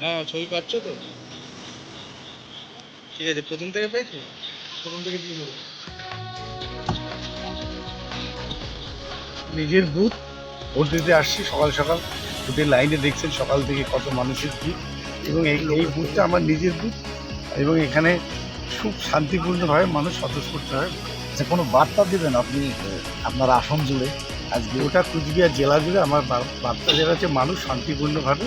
হ্যাঁ ছবি পাচ্ছ তো। ঠিক আছে প্রথম থেকে পেয়েছ? প্রথম থেকে দিয়ে দেবো। নিজের বুথ ভোট দিতে আসছি সকাল সকাল। ভোটের লাইনে দেখছেন সকাল থেকে কত মানুষের ভিড় এবং এই এই বুথটা আমার নিজের বুথ এবং এখানে খুব শান্তিপূর্ণভাবে মানুষ স্বতঃস্ফূর্ত হয়। যে কোনো বার্তা দিবেন আপনি আপনার আসন জুড়ে? আজকে ওটা কুচবিহার জেলা জুড়ে আমার বার্তা জেলাতে মানুষ শান্তিপূর্ণভাবে